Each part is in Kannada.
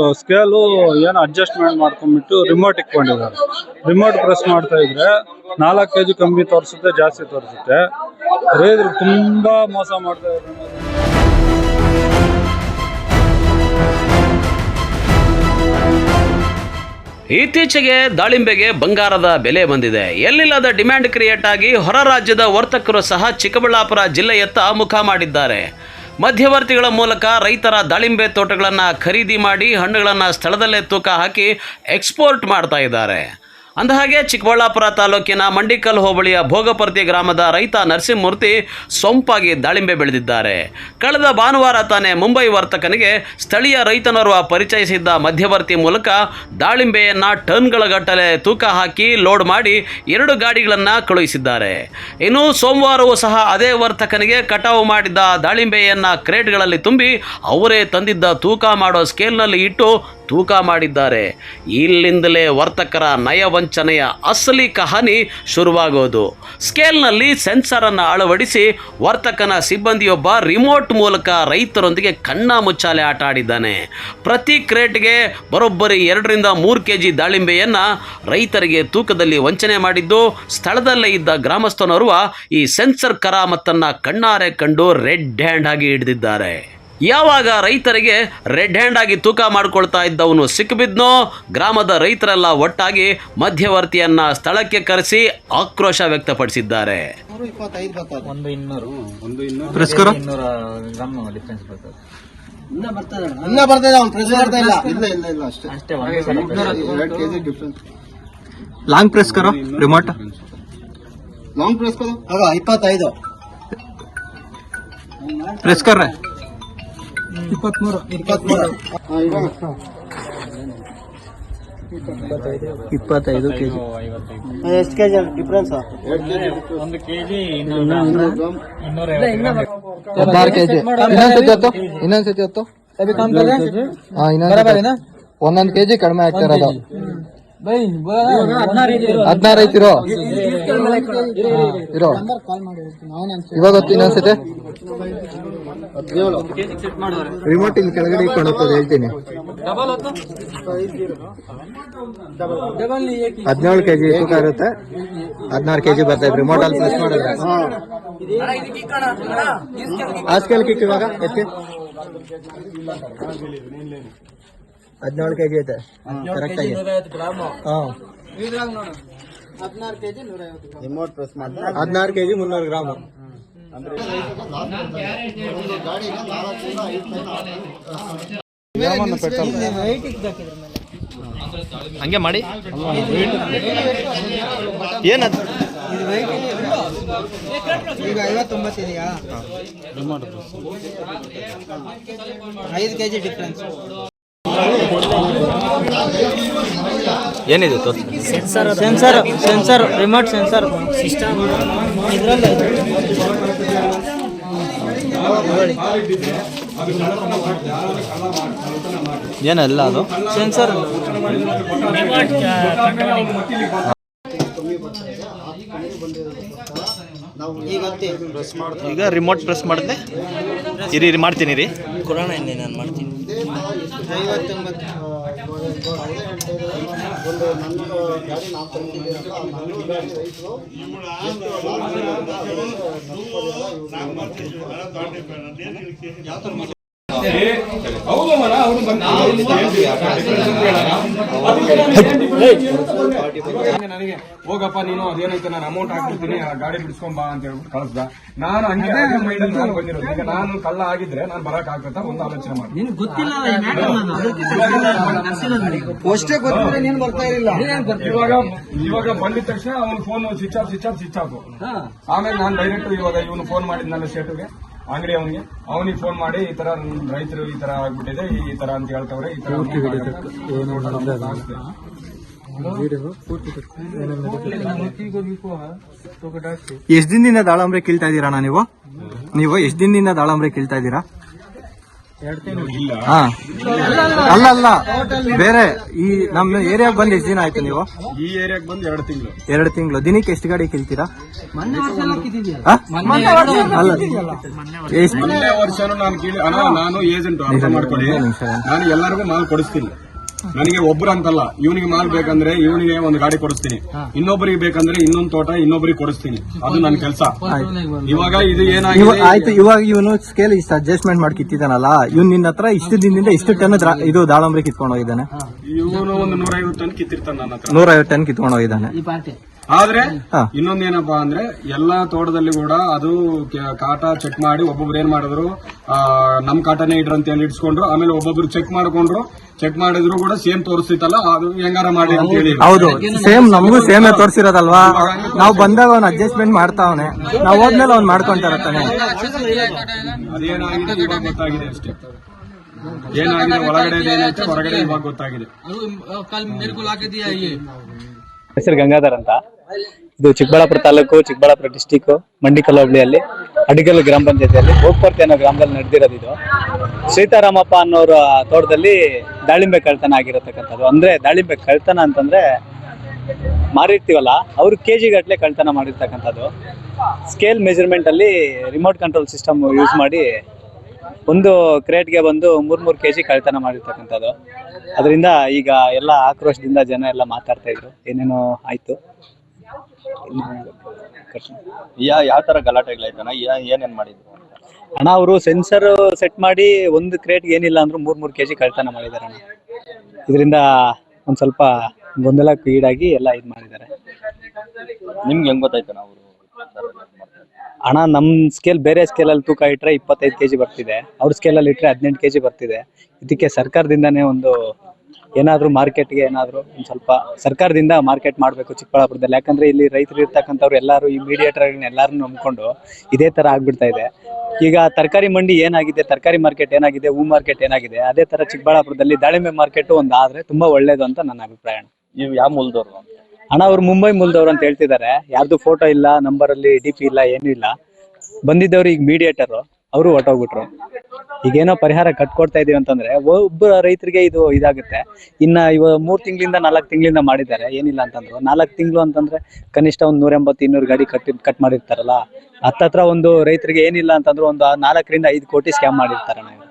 ಸ್ಕೇಲು ಏನೋ ಅಡ್ಜಸ್ಟ್ಮೆಂಟ್ ಮಾಡ್ಕೊಂಡ್ಬಿಟ್ಟು ರಿಮೋಟ್ ಇಟ್ಕೊಂಡಿದ್ದಾರೆ. ರಿಮೋಟ್ ಪ್ರೆಸ್ ಮಾಡ್ತಾ ಇದ್ರೆ ನಾಲ್ಕು ಕೆ ಜಿ ಕಮ್ಮಿ ತೋರಿಸುತ್ತೆ, ಜಾಸ್ತಿ ತೋರಿಸುತ್ತೆ. ರೈತರು ತುಂಬಾ ಮೋಸ ಮಾಡ್ತಾ ಇದ್ದಾರೆ. ಇತ್ತೀಚೆಗೆ ದಾಳಿಂಬೆಗೆ ಬಂಗಾರದ ಬೆಲೆ ಬಂದಿದೆ. ಎಲ್ಲಿಲ್ಲದ ಡಿಮ್ಯಾಂಡ್ ಕ್ರಿಯೇಟ್ ಆಗಿ ಹೊರ ರಾಜ್ಯದ ವರ್ತಕರು ಸಹ ಚಿಕ್ಕಬಳ್ಳಾಪುರ ಜಿಲ್ಲೆಯತ್ತ ಮುಖ ಮಾಡಿದ್ದಾರೆ. ಮಧ್ಯವರ್ತಿಗಳ ಮೂಲಕ ರೈತರ ದಾಳಿಂಬೆ ತೋಟಗಳನ್ನು ಖರೀದಿ ಮಾಡಿ ಹಣ್ಣುಗಳನ್ನು ಸ್ಥಳದಲ್ಲೇ ತೂಕ ಹಾಕಿ ಎಕ್ಸ್ಪೋರ್ಟ್ ಮಾಡ್ತಾ ಇದ್ದಾರೆ. ಅಂದಹಾಗೆ ಚಿಕ್ಕಬಳ್ಳಾಪುರ ತಾಲೂಕಿನ ಮಂಡಿಕಲ್ ಹೋಬಳಿಯ ಭೋಗಪರ್ತಿ ಗ್ರಾಮದ ರೈತ ನರಸಿಂಹಮೂರ್ತಿ ಸೊಂಪಾಗಿ ದಾಳಿಂಬೆ ಬೆಳೆದಿದ್ದಾರೆ. ಕಳೆದ ಭಾನುವಾರ ತಾನೇ ಮುಂಬೈ ವರ್ತಕನಿಗೆ ಸ್ಥಳೀಯ ರೈತನೋರ್ವ ಪರಿಚಯಿಸಿದ್ದ ಮಧ್ಯವರ್ತಿ ಮೂಲಕ ದಾಳಿಂಬೆಯನ್ನು ಟನ್ಗಳ ಗಟ್ಟಲೆ ತೂಕ ಹಾಕಿ ಲೋಡ್ ಮಾಡಿ ಎರಡು ಗಾಡಿಗಳನ್ನು ಕಳುಹಿಸಿದ್ದಾರೆ. ಇನ್ನು ಸೋಮವಾರವೂ ಸಹ ಅದೇ ವರ್ತಕನಿಗೆ ಕಟಾವು ಮಾಡಿದ್ದ ದಾಳಿಂಬೆಯನ್ನು ಕ್ರೇಟ್ಗಳಲ್ಲಿ ತುಂಬಿ ಅವರೇ ತಂದಿದ್ದ ತೂಕ ಮಾಡೋ ಸ್ಕೇಲ್ನಲ್ಲಿ ಇಟ್ಟು ತೂಕ ಮಾಡಿದ್ದಾರೆ. ಇಲ್ಲಿಂದಲೇ ವರ್ತಕರ ನಯವಂಚನೆಯ ಅಸಲಿ ಕಹಾನಿ ಶುರುವಾಗೋದು. ಸ್ಕೇಲ್ನಲ್ಲಿ ಸೆನ್ಸರನ್ನು ಅಳವಡಿಸಿ ವರ್ತಕನ ಸಿಬ್ಬಂದಿಯೊಬ್ಬ ರಿಮೋಟ್ ಮೂಲಕ ರೈತರೊಂದಿಗೆ ಕಣ್ಣ ಮುಚ್ಚಾಲೆ ಆಟ ಆಡಿದ್ದಾನೆ. ಪ್ರತಿ ಕ್ರೇಟ್ಗೆ ಬರೋಬ್ಬರಿ ಎರಡರಿಂದ ಮೂರು ಕೆ ಜಿ ದಾಳಿಂಬೆಯನ್ನು ರೈತರಿಗೆ ತೂಕದಲ್ಲಿ ವಂಚನೆ ಮಾಡಿದ್ದು, ಸ್ಥಳದಲ್ಲೇ ಇದ್ದ ಗ್ರಾಮಸ್ಥನೋರ್ವ ಈ ಸೆನ್ಸರ್ ಕರಾಮತ್ತನ್ನು ಕಣ್ಣಾರೆ ಕಂಡು ರೆಡ್ ಹ್ಯಾಂಡ್ ಆಗಿ ಹಿಡಿದಿದ್ದಾರೆ. ಯಾವಾಗ ರೈತರಿಗೆ ರೆಡ್ ಹ್ಯಾಂಡ್ ಆಗಿ ತೂಕ ಮಾಡಿಕೊಳ್ತಾ ಇದ್ದವನು ಸಿಕ್ಕಿಬಿದ್ನೋ ಗ್ರಾಮದ ರೈತರೆಲ್ಲ ಒಟ್ಟಾಗಿ ಮಧ್ಯವರ್ತಿಯನ್ನ ಸ್ಥಳಕ್ಕೆ ಕರೆಸಿ ಆಕ್ರೋಶ ವ್ಯಕ್ತಪಡಿಸಿದ್ದಾರೆ. ಒಂದು ಇನ್ನೂರು. ಪ್ರೆಸ್ಕರ? ಇನ್ನೂರ ಗ್ರಾಮ್ ಡಿಫ್ರೆನ್ಸ್ ಬರ್ತದೆ. ಇನ್ನ ಬರ್ತಾ ಇಲ್ಲ ಅವ್ನು ಪ್ರೆಸ್ ಮಾಡ್ತಾ ಇಲ್ಲ. ಇಲ್ಲ ಇಲ್ಲ ಇಲ್ಲ ಅಷ್ಟೇ. ಅಷ್ಟೇ ಒಂದೇ ಸಲ ಎರಡು ಕೆಜಿ ಡಿಫ್ರೆನ್ಸ್ ಲಾಂಗ್ ಪ್ರೆಸ್ ಕರೋ? ರಿಮೋಟ್ ಲಾಂಗ್ ಪ್ರೆಸ್ ಇಪ್ಪತ್ತೈದು. ಪ್ರೆಸ್ ಕರ್ ರೇ ಇಪ್ಪತ್ಮೂರು ಇಪ್ಪತ್ಮೂರು. ಇಪ್ಪತ್ತೈದು ಕೆಜಿ. ಎಷ್ಟು ಕೆಜಿ ಡಿಫ್ರೆನ್ಸ್ ಒಂದು ಕೆಜಿ ಇನ್ನೂರ ಇನ್ನೂರ ಹದಿನಾರು ಕೆಜಿ. ಇನ್ನೊಂದ್ಸತಿ ಹೊತ್ತು. ಇನ್ನೊಂದ್ಸತಿ ಹೊತ್ತು. ಹಾ ಇನ್ನೊಂದ್ ಒಂದೊಂದ್ ಕೆಜಿ ಕಡಿಮೆ ಆಗ್ತಿರೋದು ಹದಿನಾರು ಐತಿರೋ ಇರೋ. ಇವಾಗ ಹೊತ್ತು ಇನ್ನೊಂದ್ಸತಿ ರಿಮೋಟ್ ಇಲ್ಲಿ ಕೆಳಗಡೆ ಇಟ್ಕೊಂಡು ಹೋಗ್ತದೆ ಹೇಳ್ತೀನಿ. ಹದಿನೇಳು ಕೆಜಿ ತೂಕ ಇರುತ್ತೆ. ಹದಿನಾರು ಕೆಜಿ ಬರ್ತೈತೆ ರಿಮೋಟ್ ಅಲ್ಲಿ ಪ್ರೆಸ್ ಮಾಡಿದ್ರೆ. ಆ ಕಿಟ್ ಕಿಕ್ ಇವಾಗ ಎತ್ತಿ. ಹದಿನೇಳು ಕೆಜಿ ಐತೆ. ಕರೆಕ್ಟ್ ಆಗಿ. ಹಾ. ರಿಮೋಟ್ ಪ್ರೆಸ್ ಮಾಡಿ ಹದಿನಾರು ಕೆಜಿ ಮುನ್ನೂರು ಗ್ರಾಮ್. ಹಂಗೆ ಮಾಡಿ. ಏನದು ಈಗ ಐವತ್ತೊಂಬತ್ತಿದೆಯಾ ಐದು ಐದು ಕೆಜಿ ಡಿಫ್ರೆನ್ಸ್ ಏನಿದೆ ತೋರ್ಸಿ. Sensor sensor remote sensor system ಇದರಲ್ಲಿ ಏನಲ್ಲ ಅದು? ಸೆನ್ಸರ್ ಈಗ ಹತ್ತಿ ಪ್ರೆಸ್ ಮಾಡ್ತಾ ಈಗ ರಿಮೋಟ್ ಪ್ರೆಸ್ ಮಾಡಿದೆ ಇರಿ ಇರಿ ಮಾಡ್ತೀನಿ ರೀ ಕೊಡೋಣ ಇನ್ನೇ ನಾನು ಮಾಡ್ತೀನಿ? ಐವತ್ತೊಂಬತ್ತು ಒಂದು ನನ್ನ ಗಾಡಿ ನಾವು ತಂದಿದ್ದೀವಿ ಅಂತ ಆ ನನ್ನ ಗಾಡಿ ರೈತರು ನನಗೆ ಹೋಗಪ್ಪ ನೀನು ಅದೇನೈತೆ ನಾನು ಅಮೌಂಟ್ ಹಾಕಿರ್ತೀನಿ ಆ ಗಾಡಿ ಬಿಡಿಸ್ಕೊಂಬಾ ಅಂತ ಹೇಳ್ಬಿಟ್ಟು ಕಳಿಸ್ದ. ನಾನು ಹಂಗೆ ಮೈಂಡ್ ಅಲ್ಲಿ ನಾನು ಬಂದಿರೋದು. ಈಗ ನಾನು ಕಳ್ಳ ಆಗಿದ್ರೆ ನಾನು ಬರಕ್ ಆಗ್ತಾ ಒಂದು ಆಲೋಚನೆ ಮಾಡಿ. ಅಷ್ಟೇ ಗೊತ್ತಿದ್ರೆ ನೀನು ಬರ್ತಾ ಇರಲಿಲ್ಲ. ಇವಾಗ ಇವಾಗ ಬಂದಿದ ತಕ್ಷಣ ಅವ್ನು phone switch off switch off switch off. ಆಮೇಲೆ ನಾನು ಡೈರೆಕ್ಟ್ ಇವಾಗ ಇವನು ಫೋನ್ ಮಾಡಿದ್ನಲ್ಲ ಶೇಟುಗೆ ಅಂಗಡಿ ಅವನಿಗೆ ಅವನಿಗೆ ಫೋನ್ ಮಾಡಿ ಈ ತರ ರೈತರು ಈ ತರ ಆಗ್ಬಿಟ್ಟಿದೆ ಈ ತರ ಅಂತ ಹೇಳ್ತವ್ರೆ ಈ ತರ. ಎಷ್ಟ್ ದಿನದಿಂದ ದಾಳಂಬ್ರೆ ಕೀಳ್ತಾ ಇದೀರಾ ನೀವು? ನೀವು ಎಷ್ಟ್ ದಿನದಿಂದ ದಾಳಂಬ್ರೆ ಕೀಳ್ತಾ ಇದೀರಾ ಹಾ. ಅಲ್ಲ ಅಲ್ಲ. ಬೇರೆ ಈ ನಮ್ಮ ಏರಿಯಾಗ್ ಬಂದ್ ಎಷ್ಟು ದಿನ ಆಯ್ತು ನೀವು? ಈ ಏರಿಯಾಕ್ ಬಂದು ಎರಡು ತಿಂಗಳು. ಎರಡು ತಿಂಗಳು. ದಿನಕ್ಕೆ ಎಷ್ಟು ಗಾಡಿ ಕಿಲ್ತೀರಾ ಆ? ಅಲ್ಲ. ಎಷ್ಟು? ಮೊನ್ನೆ ವರ್ಷನೂ ನಾನು ಕೇಳಿ ಅಣ್ಣ ನಾನು ಏಜೆಂಟ್ ಅರ್ಥ ಮಾಡ್ಕೊಳ್ಳಿ. ನಾನು ಎಲ್ಲರಿಗೂ ಮಾಲ್ ಕೊಡಿಸ್ತೀನಿ. ನನಗೆ ಒಬ್ರು ಅಂತಲ್ಲ ಇವನಿಗೆ ಮಾಲ್ ಬೇಕಂದ್ರೆ ಇವನಿಗೆ ಒಂದು ಗಾಡಿ ಕೊಡಿಸ್ತೀನಿ. ಇನ್ನೊಬ್ಬರಿಗೆ ಬೇಕಂದ್ರೆ ಇನ್ನೊಂದು ತೋಟ ಇನ್ನೊಬ್ಬರಿಗೆ ಕೊಡಿಸ್ತೀನಿ. ಅದು ನನ್ನ ಕೆಲಸ. ಇವಾಗ ಇದು ಏನಾಗಿದೆ? ಆಯ್ತು. ಇವಾಗ ಇವನು ಸ್ಕೇಲ್ ಇಷ್ಟ ಅಡ್ಜಸ್ಟ್ಮೆಂಟ್ ಮಾಡಿ ಕಿತ್ತಿದಾನಲ್ಲ ಇವ್ನು ನಿನ್ನ ಹತ್ರ ಇಷ್ಟು ದಿನದಿಂದ ಇಷ್ಟು ಟನ್ ಇದು ದಾಳಂಬ್ರಿ ಕಿತ್ಕೊಂಡು ಹೋಗಿದ್ದಾನೆ. ಇವನು ಒಂದು ನೂರೈವತ್ತು ಟನ್ ಕಿತ್ತಿರ್ತಾನೆ ನನ್ನ ಹತ್ರ. ನೂರೈವತ್ತು ಟನ್ ಕಿತ್ಕೊಂಡು ಹೋಗಿದ್ದಾನೆ. ಆದ್ರೆ ಇನ್ನೊಂದು ಇನ್ನೊಂದೇನಪ್ಪಾ ಅಂದ್ರೆ ಎಲ್ಲಾ ತೋಟದಲ್ಲಿ ಕೂಡ ಅದು ಕಾಟ ಚೆಕ್ ಮಾಡಿ ಒಬ್ಬೊಬ್ರು ಏನ್ ಮಾಡಿದ್ರು? ನಮ್ ಕಾಟನೇ ಇಡ್ರಿ ಅಂತ ಹೇಳಿ ಇಡ್ಸ್ಕೊಂಡ್ರು ಆಮೇಲೆ ಒಬ್ಬೊಬ್ರು ಚೆಕ್ ಮಾಡ್ಕೊಂಡ್ರು. ಚೆಕ್ ಮಾಡಿದ್ರು ಕೂಡ ಸೇಮ್ ತೋರಿಸ್ತಿತ್ತಲ್ಲ ಅದು ಹೆಂಗಾರ ಮಾಡಿ ಅಂತ ಹೇಳಿ. ಹೌದು ಸೇಮ್ ನಮಗೂ ಸೇಮ್ ತೋರಿಸಿರೋದಲ್ವಾ? ನಾವು ಬಂದಾಗ ಅವ್ನು ಅಡ್ಜಸ್ಟ್ಮೆಂಟ್ ಮಾಡ್ತಾವನೆ. ನಾವು ಹೋದ್ಮೇಲೆ ಅವ್ನು ಮಾಡ್ಕೊಂತಾರ ತಾನೆ. ಅದೇನಾಗಿದೆ ಇವಾಗ ಗೊತ್ತಾಗಿದೆ ಅಷ್ಟೇ. ಏನಾಗಿದೆ ಒಳಗಡೆ ಏನೈತೆ ಹೊರಗಡೆ ಇವಾಗ ಗೊತ್ತಾಗಿದೆ. ಹೆಸರು ಗಂಗಾಧರ್ ಅಂತ. ಇದು ಚಿಕ್ಕಬಳ್ಳಾಪುರ ತಾಲೂಕು, ಚಿಕ್ಕಬಳ್ಳಾಪುರ ಡಿಸ್ಟಿಕ್ ಮಂಡಿಕಲ್ ಹೋಬಳಿಯಲ್ಲಿ ಅಡಿಗಲ್ ಗ್ರಾಮ ಪಂಚಾಯತಿಯಲ್ಲಿ ಹೋಗ್ಪರ್ತಿ ಅನ್ನೋ ಗ್ರಾಮದಲ್ಲಿ ನಡೆದಿರೋದು ಇದು. ಸೀತಾರಾಮಪ್ಪ ಅನ್ನೋರ ತೋಟದಲ್ಲಿ ದಾಳಿಂಬೆ ಕಳ್ತನ ಆಗಿರತಕ್ಕಂಥದ್ದು. ಅಂದ್ರೆ ದಾಳಿಂಬೆ ಕಳ್ತನ ಅಂತಂದ್ರೆ ಮಾರಿರ್ತೀವಲ್ಲ, ಅವರು ಕೆ ಜಿ ಗಟ್ಟಲೆ ಕಳ್ತನ ಮಾಡಿರ್ತಕ್ಕಂಥದ್ದು. ಸ್ಕೇಲ್ ಮೆಜರ್ಮೆಂಟ್ ಅಲ್ಲಿ ರಿಮೋಟ್ ಕಂಟ್ರೋಲ್ ಸಿಸ್ಟಮ್ ಯೂಸ್ ಮಾಡಿ ಒಂದು ಕ್ರೇಟ್ಗೆ ಬಂದು ಮೂರ್ ಮೂರ್ ಕೆಜಿ ಕಳ್ತನ ಮಾಡಿರ್ತಕ್ಕಂಥದ್ದು. ಅದರಿಂದ ಈಗ ಎಲ್ಲ ಆಕ್ರೋಶದಿಂದ ಜನ ಎಲ್ಲ ಮಾತಾಡ್ತಾ ಇದ್ರು. ಏನೇನೋ ಆಯ್ತು. ಯಾ ಯಾವ ತರ ಗಲಾಟೆಗಳಾಯ್ತಣ್ಣ? ಯಾ- ಏನೇನ್ ಮಾಡಿದ್ರು? ಅಣ್ಣ ಅವರು ಸೆನ್ಸರ್ ಸೆಟ್ ಮಾಡಿ ಒಂದು ಕ್ರೇಟ್ಗೆ ಏನಿಲ್ಲ ಅಂದ್ರೂ ಮೂರ್ ಮೂರ್ ಕೆಜಿ ಕಳ್ತನ ಮಾಡಿದ್ದಾರೆ ಅಣ್ಣ ಇದರಿಂದ ಒಂದ್ ಸ್ವಲ್ಪ ಗೊಂದಲಕ್ಕೆ ಈಡಾಗಿ ಎಲ್ಲ ಇದು ಮಾಡಿದ್ದಾರೆ. ನಿಮ್ಗೆ ಹೆಂಗ್ ಗೊತ್ತಾಯ್ತಣ್ಣ ಅವರು? ಹಣ ನಮ್ ಸ್ಕೇಲ್ ಬೇರೆ ಸ್ಕೇಲ್ ಅಲ್ಲಿ ತೂಕ ಇಟ್ರೆ ಇಪ್ಪತ್ತೈದು ಕೆಜಿ ಬರ್ತಿದೆ. ಅವ್ರ ಸ್ಕೇಲ್ ಅಲ್ಲಿ ಇಟ್ರೆ ಹದಿನೆಂಟು ಕೆಜಿ ಬರ್ತಿದೆ. ಇದಕ್ಕೆ ಸರ್ಕಾರದಿಂದಾನೇ ಒಂದು ಏನಾದ್ರೂ ಮಾರ್ಕೆಟ್ಗೆ ಏನಾದ್ರೂ ಒಂದ್ ಸ್ವಲ್ಪ ಸರ್ಕಾರದಿಂದ ಮಾರ್ಕೆಟ್ ಮಾಡಬೇಕು ಚಿಕ್ಕಬಳ್ಳಾಪುರದಲ್ಲಿ. ಯಾಕಂದ್ರೆ ಇಲ್ಲಿ ರೈತರು ಇರ್ತಕ್ಕಂಥವ್ರು ಎಲ್ಲರೂ ಈ ಮೀಡಿಯೇಟರ್ಗಳನ್ನ ಎಲ್ಲಾರು ನಂಬ್ಕೊಂಡು ಇದೇ ತರ ಆಗ್ಬಿಡ್ತಾ ಇದೆ. ಈಗ ತರಕಾರಿ ಮಂಡಿ ಏನಾಗಿದೆ, ತರಕಾರಿ ಮಾರ್ಕೆಟ್ ಏನಾಗಿದೆ, ಹೂ ಮಾರ್ಕೆಟ್ ಏನಾಗಿದೆ, ಅದೇ ತರ ಚಿಕ್ಕಬಳ್ಳಾಪುರದಲ್ಲಿ ದಾಳಿಂಬೆ ಮಾರ್ಕೆಟ್ ಒಂದು ಆದ್ರೆ ತುಂಬಾ ಒಳ್ಳೇದು ಅಂತ ನನ್ನ ಅಭಿಪ್ರಾಯ ನೀವು ಯಾವ ಮೂಲದವ್ರು ಅಣ್ಣ ಅವ್ರು ಮುಂಬೈ ಮೂಲದವ್ರು ಅಂತ ಹೇಳ್ತಿದ್ದಾರೆ. ಯಾರ್ದು ಫೋಟೋ ಇಲ್ಲ ನಂಬರ್ ಅಲ್ಲಿ ಡಿ ಪಿ ಇಲ್ಲ, ಏನು ಇಲ್ಲ. ಬಂದಿದ್ದವ್ರು ಈಗ ಮೀಡಿಯೇಟರ್ ಅವರು ಹೊಟ್ಟೋಗ್ಬಿಟ್ರು ಈಗೇನೋ ಪರಿಹಾರ ಕಟ್ಕೊಡ್ತಾ ಇದೀವಿ ಅಂತಂದ್ರೆ, ಒಬ್ಬ ರೈತರಿಗೆ ಇದು ಇದಾಗುತ್ತೆ. ಇನ್ನ ಇವ ಮೂರ್ ತಿಂಗಳಿಂದ ನಾಲ್ಕು ತಿಂಗಳಿಂದ ಮಾಡಿದ್ದಾರೆ, ಏನಿಲ್ಲ ಅಂತಂದ್ರು. ನಾಲ್ಕು ತಿಂಗಳು ಅಂತಂದ್ರೆ ಕನಿಷ್ಠ ಒಂದ್ ನೂರ ಎಂಬತ್ತು ಇನ್ನೂರು ಗಾಡಿ ಕಟ್ಟಿ, ಕಟ್ ಮಾಡಿರ್ತಾರಲ್ಲ. ಹತ್ತತ್ರ ಒಂದು ರೈತರಿಗೆ ಏನಿಲ್ಲ ಅಂತಂದ್ರು ಒಂದು ನಾಲ್ಕರಿಂದ ಐದು ಕೋಟಿ ಸ್ಕ್ಯಾಮ್ ಮಾಡಿರ್ತಾರೆ ನಾವು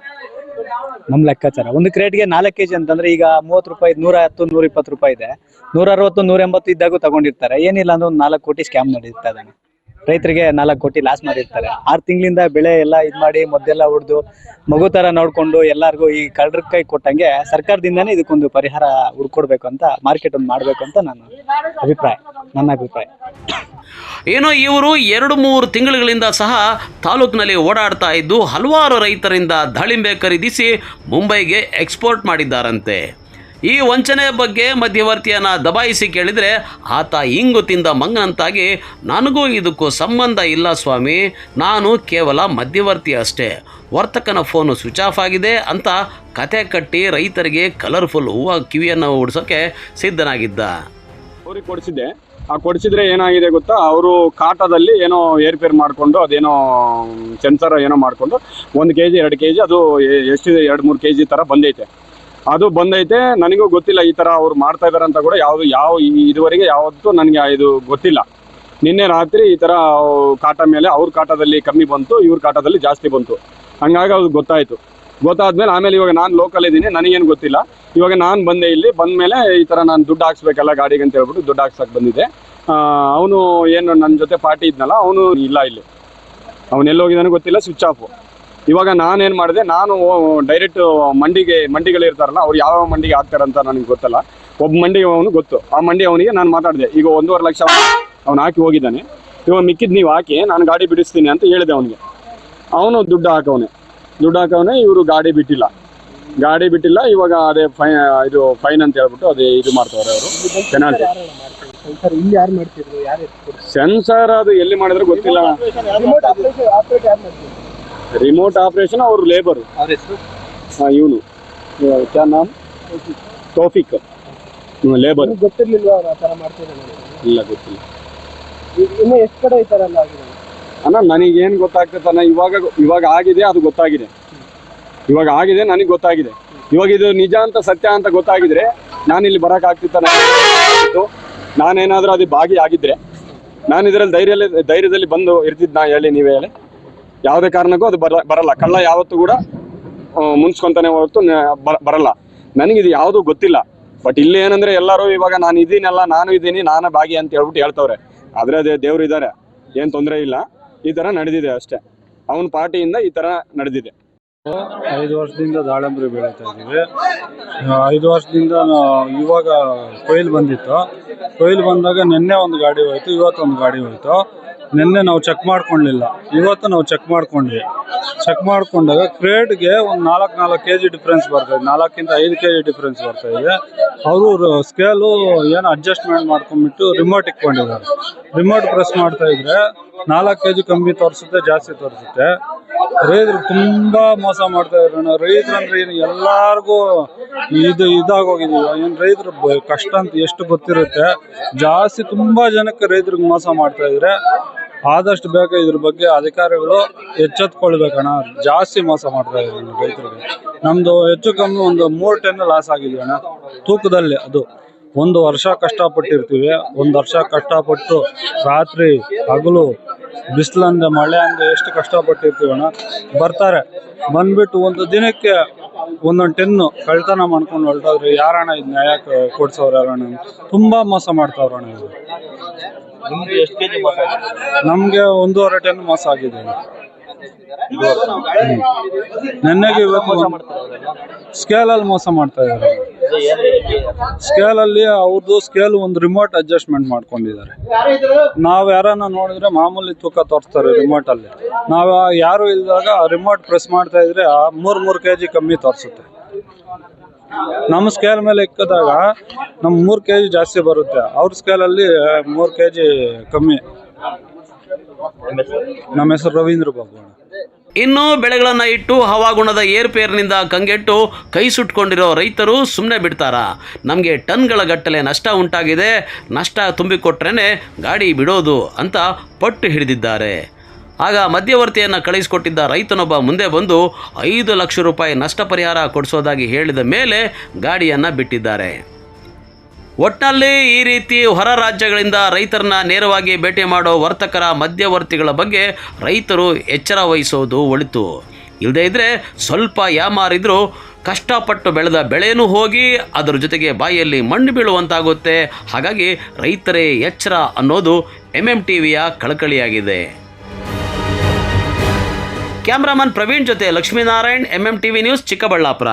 ನಮ್ ಲೆಕ್ಕಾಚಾರ. ಒಂದು ಕ್ರೇಟ್ಗೆ ನಾಲ್ಕು ಕೆಜಿ ಅಂತಂದ್ರೆ ಈಗ ಮೂವತ್ತು ರೂಪಾಯಿ, ನೂರ ಹತ್ತು, ನೂರ ಇಪ್ಪತ್ತು ರೂಪಾಯಿ ಇದೆ. ನೂರ ಅರವತ್ತು, ನೂರ ಎಂಬತ್ತು ಇದ್ದಾಗೂ ತಗೊಂಡಿರ್ತಾರೆ. ಏನಿಲ್ಲ ಅಂದ್ರೆ ಒಂದು ನಾಲ್ಕು ಕೋಟಿ ಸ್ಕ್ಯಾಮ್ ನಡೀತಾ ಇದ್ದಾನೆ ರೈತರಿಗೆ ನಾಲ್ಕು ಕೋಟಿ ಲಾಸ್ ಮಾಡಿರ್ತಾರೆ. ಆರು ತಿಂಗಳಿಂದ ಬೆಳೆ ಎಲ್ಲ ಇದು ಮಾಡಿ, ಮದ್ದೆಲ್ಲ ಹೊಡೆದು ಮಗು ಥರ ನೋಡಿಕೊಂಡು ಎಲ್ಲಾರ್ಗೂ ಈ ಕಳ್ಳರ ಕೈ ಕೊಟ್ಟಂಗೆ ಸರ್ಕಾರದಿಂದಾನೇ ಇದಕ್ಕೊಂದು ಪರಿಹಾರ ಹುಡ್ಕೊಡ್ಬೇಕು ಅಂತ ಮಾರ್ಕೆಟ್ ಒಂದು ಮಾಡಬೇಕು ಅಂತ ನನ್ನ ಅಭಿಪ್ರಾಯ ನನ್ನ ಅಭಿಪ್ರಾಯ. ಏನೋ ಇವರು ಎರಡು ಮೂರು ತಿಂಗಳುಗಳಿಂದ ಸಹ ತಾಲೂಕಿನಲ್ಲಿ ಓಡಾಡ್ತಾ ಇದ್ದು ಹಲವಾರು ರೈತರಿಂದ ದಾಳಿಂಬೆ ಖರೀದಿಸಿ ಮುಂಬೈಗೆ ಎಕ್ಸ್ಪೋರ್ಟ್ ಮಾಡಿದ್ದಾರಂತೆ. ಈ ವಂಚನೆ ಬಗ್ಗೆ ಮಧ್ಯವರ್ತಿಯನ್ನು ದಬಾಯಿಸಿ ಕೇಳಿದರೆ ಆತ ಇಂಗು ತಿಂದ ಮಂಗನಂತಾಗಿ ನನಗೂ ಇದಕ್ಕೂ ಸಂಬಂಧ ಇಲ್ಲ ಸ್ವಾಮಿ. ನಾನು ಕೇವಲ ಮಧ್ಯವರ್ತಿ ಅಷ್ಟೇ. ವರ್ತಕನ ಫೋನು ಸ್ವಿಚ್ ಆಫ್ ಆಗಿದೆ ಅಂತ ಕತೆ ಕಟ್ಟಿ ರೈತರಿಗೆ ಕಲರ್ಫುಲ್ ಹೂವು ಕಿವಿಯನ್ನು ಓಡಿಸೋಕ್ಕೆ ಸಿದ್ಧನಾಗಿದ್ದ. ಅವ್ರಿಗೆ ಕೊಡಿಸಿದ್ದೆ. ಆ ಕೊಡಿಸಿದ್ರೆ ಏನಾಗಿದೆ ಗೊತ್ತಾ? ಅವರು ಕಾಟದಲ್ಲಿ ಏನೋ ಏರ್ಪೇರ್ ಮಾಡಿಕೊಂಡು ಅದೇನೋ ಸೆನ್ಸರ್ ಏನೋ ಮಾಡಿಕೊಂಡು ಒಂದು ಕೆ ಜಿ ಎರಡು ಕೆ ಜಿ ಅದು ಎಷ್ಟಿದೆ, ಎರಡು, ಮೂರು ಕೆ ಜಿ ಥರ ಬಂದೈತೆ. ಅದು ಬಂದೈತೆ, ನನಗೂ ಗೊತ್ತಿಲ್ಲ ಈ ಥರ ಅವ್ರು ಮಾಡ್ತಾ ಇದಾರೆ ಅಂತ ಕೂಡ ಯಾವುದು ಯಾವ ಇದುವರೆಗೆ ಯಾವತ್ತೂ ನನಗೆ ಇದು ಗೊತ್ತಿಲ್ಲ. ನಿನ್ನೆ ರಾತ್ರಿ ಈ ಥರ ಕಾಟ ಮೇಲೆ ಅವ್ರ ಕಾಟದಲ್ಲಿ ಕಮ್ಮಿ ಬಂತು, ಇವ್ರ ಕಾಟದಲ್ಲಿ ಜಾಸ್ತಿ ಬಂತು. ಹಂಗಾಗಿ ಅದು ಗೊತ್ತಾಯಿತು. ಗೊತ್ತಾದ್ಮೇಲೆ ಆಮೇಲೆ ಇವಾಗ ನಾನು ಲೋಕಲ್ ಇದ್ದೀನಿ, ನನಗೇನು ಗೊತ್ತಿಲ್ಲ. ಇವಾಗ ನಾನು ಬಂದೆ ಇಲ್ಲಿ ಬಂದ ಮೇಲೆ ಈ ಥರ ನಾನು ದುಡ್ಡು ಹಾಕ್ಸ್ಬೇಕಲ್ಲ ಗಾಡಿಗೆ ಅಂತ ಹೇಳ್ಬಿಟ್ಟು ದುಡ್ಡು ಹಾಕ್ಸಕ್ಕೆ ಬಂದಿದ್ದೆ. ಅವನು ಏನು ನನ್ನ ಜೊತೆ ಪಾರ್ಟಿ ಇದ್ನಲ್ಲ, ಅವನು ಇಲ್ಲ ಇಲ್ಲಿ. ಅವನು ಎಲ್ಲೋಗಿದ್ದಾನೆ ಗೊತ್ತಿಲ್ಲ ಸ್ವಿಚ್ ಆಫ್ ಇವಾಗ ನಾನೇನು ಮಾಡಿದೆ ನಾನು ಡೈರೆಕ್ಟ್ ಮಂಡಿಗೆ ಮಂಡಿಗಳು ಇರ್ತಾರಲ್ಲ ಅವ್ರು ಯಾವ ಮಂಡಿಗೆ ಹಾಕ್ತಾರಂತ ನನಗೆ ಗೊತ್ತಲ್ಲ. ಒಬ್ಬ ಮಂಡಿ ಅವನು ಗೊತ್ತು. ಆ ಮಂಡಿ ಅವನಿಗೆ ನಾನು ಮಾತಾಡಿದೆ. ಈಗ ಒಂದೂವರೆ ಲಕ್ಷ ಅವ್ನು ಹಾಕಿ ಹೋಗಿದ್ದಾನೆ. ಇವಾಗ ಮಿಕ್ಕಿದ್ ನೀವು ಹಾಕಿ ನಾನು ಗಾಡಿ ಬಿಡಿಸ್ತೀನಿ ಅಂತ ಹೇಳಿದೆ ಅವನಿಗೆ. ಅವನು ದುಡ್ಡು ಹಾಕವನೆ. ದುಡ್ಡು ಹಾಕವನೆ ಇವರು ಗಾಡಿ ಬಿಟ್ಟಿಲ್ಲ. ಗಾಡಿ ಬಿಟ್ಟಿಲ್ಲ ಇವಾಗ ಅದೇ ಫೈ ಇದು ಫೈನ್ ಅಂತ ಹೇಳ್ಬಿಟ್ಟು ಅದೇ ಇದು ಮಾಡ್ತಾವ್ರೆ ಅವರು. ಪೆನಾಲ್ಟಿ ಸೆನ್ಸರ್ ಅದು ಎಲ್ಲಿ ಮಾಡಿದ್ರು ಗೊತ್ತಿಲ್ಲ. ರಿಮೋಟ್ ಆಪರೇಷನ್ ಅವ್ರ ಲೇಬರ್ ಅವ್ರ ಹೆಸರು ಇವನು. ಕ್ಯಾ ನಾಮ್ ತೌಫಿಕ್ ಲೇಬರ್ ಗೊತ್ತಿರ್ಲಿಲ್ವಾ ಅವ್ರು ಆ ತರ ಮಾಡ್ತಿದ್ದಾರೆ ಇಲ್ಲ ಗೊತ್ತಿಲ್ಲ. ಇನ್ನು ಎಷ್ಟು ಕಡೆ ಈ ಥರ ಎಲ್ಲ ಆಗಿದೆ? ಅಣ್ಣ ನನಗೇನು ಗೊತ್ತಾಗ್ತದೆ ಅಣ್ಣ ಇವಾಗ ಇವಾಗ ಆಗಿದೆ ಅದು ಗೊತ್ತಾಗಿದೆ. ಇವಾಗ ಆಗಿದೆ ನನಗೆ ಗೊತ್ತಾಗಿದೆ. ಇವಾಗ ಇದು ನಿಜ ಅಂತ ಸತ್ಯ ಅಂತ ಗೊತ್ತಾಗಿದ್ರೆ ನಾನು ಇಲ್ಲಿ ಬರಕ್ ಆಗ್ತಿತ್ತ ನಾನೇನಾದ್ರೂ ಅದು ಭಾಗಿಯಾಗಿದ್ರೆ ನಾನು ಇದರಲ್ಲಿ ಧೈರ್ಯ ಧೈರ್ಯದಲ್ಲಿ ಬಂದು ಇರ್ತಿದ್ ನಾ ಹೇಳಿ ನೀವೇ ಹೇಳಿ. ಯಾವುದೇ ಕಾರಣಕ್ಕೂ ಅದು ಬರ ಬರಲ್ಲ. ಕಳ್ಳ ಯಾವತ್ತೂ ಕೂಡ ಮುನ್ಸ್ಕೊಂತಾನೆ ಹೊರತು ಬರಲ್ಲ. ನನಗೆ ಇದು ಯಾವುದು ಗೊತ್ತಿಲ್ಲ. ಬಟ್ ಇಲ್ಲಿ ಏನಂದ್ರೆ ಎಲ್ಲರೂ ಇವಾಗ ನಾನು ಇದೀನಲ್ಲ, ನಾನು ಇದ್ದೀನಿ ನಾನು ಭಾಗಿ ಅಂತ ಹೇಳ್ಬಿಟ್ಟು ಹೇಳ್ತವ್ರೆ. ಆದ್ರೆ ಅದೇ ದೇವ್ರು ಇದ್ದಾರೆ ಏನ್ ತೊಂದರೆ ಇಲ್ಲ. ಈ ತರ ನಡೆದಿದೆ ಅಷ್ಟೇ. ಅವನ ಪಾರ್ಟಿಯಿಂದ ಈ ತರ ನಡೆದಿದೆ. ಐದು ವರ್ಷದಿಂದ ದಾಳಂಬ್ರಿ ಬೆಳೀತಾ ಇದ್ದೀವಿ. ಐದು ವರ್ಷದಿಂದ ಇವಾಗ ಕೊಯ್ಲು ಬಂದಿತ್ತು. ಕೊಯ್ಲು ಬಂದಾಗ ನಿನ್ನೆ ಒಂದು ಗಾಡಿ ಹೋಯ್ತು ಇವತ್ತು ಒಂದು ಗಾಡಿ ಹೋಯ್ತು. ನಿನ್ನೆ ನಾವು ಚೆಕ್ ಮಾಡ್ಕೊಳ್ಲಿಲ್ಲ ಇವತ್ತು ನಾವು ಚೆಕ್ ಮಾಡ್ಕೊಂಡ್ವಿ. ಚೆಕ್ ಮಾಡ್ಕೊಂಡಾಗ ಕ್ರೇಡ್ಗೆ ಒಂದು ನಾಲ್ಕು ನಾಲ್ಕು ಕೆ ಜಿ ಡಿಫ್ರೆನ್ಸ್ ಬರ್ತಾ ಇದೆ. ನಾಲ್ಕಿಂದ ಐದು ಕೆ ಜಿ ಡಿಫ್ರೆನ್ಸ್ ಬರ್ತಾ ಇದೆ. ಅವರು ಸ್ಕೇಲು ಏನು ಅಡ್ಜಸ್ಟ್ಮೆಂಟ್ ಮಾಡ್ಕೊಂಡ್ಬಿಟ್ಟು ರಿಮೋಟ್ ಇಟ್ಕೊಂಡಿದ್ದಾರೆ. ರಿಮೋಟ್ ಪ್ರೆಸ್ ಮಾಡ್ತಾ ಇದ್ರೆ ನಾಲ್ಕು ಕೆ ಜಿ ಕಮ್ಮಿ ತೋರಿಸುತ್ತೆ, ಜಾಸ್ತಿ ತೋರಿಸುತ್ತೆ. ರೈತರು ತುಂಬಾ ಮೋಸ ಮಾಡ್ತಾ ಇದ್ರಣ್ಣ ರೈತರು ಅಂದ್ರೆ ಏನು, ಎಲ್ಲಾರ್ಗು ಇದು ಇದಾಗೋಗಿದೀವಿ ಏನ್ ರೈತರು ಕಷ್ಟ ಅಂತ ಎಷ್ಟು ಗೊತ್ತಿರುತ್ತೆ. ಜಾಸ್ತಿ ತುಂಬಾ ಜನಕ್ಕೆ ರೈತರಿಗೆ ಮೋಸ ಮಾಡ್ತಾ ಇದ್ರೆ ಆದಷ್ಟು ಬೇಗ ಇದ್ರ ಬಗ್ಗೆ ಅಧಿಕಾರಿಗಳು ಎಚ್ಚೆತ್ಕೊಳ್ಬೇಕಣ್ಣ. ಜಾಸ್ತಿ ಮೋಸ ಮಾಡ್ತಾ ಇದ್ದಾರೆ ರೈತರಿಗೆ. ನಮ್ದು ಹೆಚ್ಚು ಕಮ್ಮಿ ಒಂದು ಮೂರ್ ಟೆನ್ ಲಾಸ್ ಆಗಿದೆ ಅಣ್ಣ. ತೂಕದಲ್ಲಿ ಅದು. ಒಂದು ವರ್ಷ ಕಷ್ಟಪಟ್ಟಿರ್ತೀವಿ. ಒಂದು ವರ್ಷ ಕಷ್ಟಪಟ್ಟು ರಾತ್ರಿ ಹಗಲು ಬಿಸಿಲಂದ ಮಳೆ ಅಂದ್ರೆ ಎಷ್ಟು ಕಷ್ಟಪಟ್ಟಿರ್ತೀವಿ ಅಣ್ಣ ಬರ್ತಾರೆ. ಬಂದ್ಬಿಟ್ಟು ಒಂದು ದಿನಕ್ಕೆ ಒಂದೊಂದು ಟೆನ್ನು ಕಳ್ತನ ಮಾಡ್ಕೊಂಡು ಹೊರಟಾದ್ರೆ ಯಾರಣ್ಣ ಇದು ನ್ಯಾಯ ಕೊಡ್ಸವ್ರ ಕೊಡ್ಸೋರು ಯಾರಣ್ಣ ತುಂಬಾ ಮೋಸ ಮಾಡ್ತಾವ್ರಣ್ಣ ಇದು ನಿಮ್ಗೆ ಒಂದೂವರೆ ಟೆನ್ ಮೋಸ ಆಗಿದೆ. ನೆನ್ನೆಗೆ ಇವತ್ತು ಸ್ಕೇಲಲ್ಲಿ ಮೋಸ ಮಾಡ್ತಾ ಇದ್ದಾರೆ. ಸ್ಕೇಲ್ ಅಲ್ಲಿ ಎಲ್ಲಿ ಸ್ಕೇಲಲ್ಲಿ ಅವ್ರದ್ದು ಸ್ಕೇಲ್ ಒಂದು ರಿಮೋಟ್ ಅಡ್ಜಸ್ಟ್ಮೆಂಟ್ ಮಾಡ್ಕೊಂಡಿದ್ದಾರೆ. ನಾವು ಯಾರನ್ನ ನೋಡಿದ್ರೆ ಮಾಮೂಲಿ ತೂಕ ತೋರಿಸ್ತಾರೆ ರಿಮೋಟ್ ಅಲ್ಲಿ. ನಾವು ಯಾರು ಇಲ್ದಾಗ ರಿಮೋಟ್ ಪ್ರೆಸ್ ಮಾಡ್ತಾ ಇದ್ರೆ ಆ ಮೂರ್ ಮೂರ್ ಕೆ ಜಿ ಕಮ್ಮಿ ತೋರಿಸುತ್ತೆ. ನಮ್ಮ ಸ್ಕೇಲ್ ಮೇಲೆ ಇಕ್ಕದಾಗ ನಮ್ ಮೂರ್ ಕೆ ಜಿ ಜಾಸ್ತಿ ಬರುತ್ತೆ. ಅವ್ರ ಸ್ಕೇಲಲ್ಲಿ ಮೂರ್ ಕೆ ಜಿ ಕಮ್ಮಿ. ನಿಮ್ಮ ಹೆಸರು ರವೀಂದ್ರ ಬಾಬು ಇನ್ನು ಬೆಳೆಗಳನ್ನ ಇಟ್ಟು ಹವಾಗುಣದ ಏರ್ಪೇರಿನಿಂದ ಕಂಗೆಟ್ಟು ಕೈ ಸುಟ್ಕೊಂಡಿರೋ ರೈತರು ಸುಮ್ಮನೆ ಬಿಡ್ತಾರಾ? ನಮಗೆ ಟನ್ಗಳ ಗಟ್ಟಲೆ ನಷ್ಟ ಉಂಟಾಗಿದೆ. ನಷ್ಟ ತುಂಬಿಕೊಟ್ರೇ ಗಾಡಿ ಬಿಡೋದು ಅಂತ ಪಟ್ಟು ಹಿಡಿದಿದ್ದಾರೆ. ಆಗ ಮಧ್ಯವರ್ತಿಯನ್ನು ಕಳಿಸಿಕೊಟ್ಟಿದ್ದ ರೈತನೊಬ್ಬ ಮುಂದೆ ಬಂದು ಐದು ಲಕ್ಷ ರೂಪಾಯಿ ನಷ್ಟ ಪರಿಹಾರ ಕೊಡಿಸೋದಾಗಿ ಹೇಳಿದ ಮೇಲೆ ಗಾಡಿಯನ್ನು ಬಿಟ್ಟಿದ್ದಾರೆ. ಒಟ್ನಲ್ಲಿ ಈ ರೀತಿ ಹೊರ ರಾಜ್ಯಗಳಿಂದ ರೈತರನ್ನ ನೇರವಾಗಿ ಭೇಟಿ ಮಾಡೋ ವರ್ತಕರ ಮಧ್ಯವರ್ತಿಗಳ ಬಗ್ಗೆ ರೈತರು ಎಚ್ಚರ ವಹಿಸೋದು ಒಳಿತು. ಇಲ್ಲದೇ ಇದ್ದರೆ ಸ್ವಲ್ಪ ಯಾಮಾರಿದ್ರೂ ಕಷ್ಟಪಟ್ಟು ಬೆಳೆದ ಬೆಳೆಯೂ ಹೋಗಿ ಅದರ ಜೊತೆಗೆ ಬಾಯಲ್ಲಿ ಮಣ್ಣು ಬೀಳುವಂತಾಗುತ್ತೆ. ಹಾಗಾಗಿ ರೈತರೇ ಎಚ್ಚರ ಅನ್ನೋದು ಎಂ ಎಂ ಟಿ ವಿಯ ಕಳಕಳಿಯಾಗಿದೆ. ಕ್ಯಾಮ್ರಾಮನ್ ಪ್ರವೀಣ್ ಜೊತೆ Lakshminarayan M M T V news Chikkaballapur.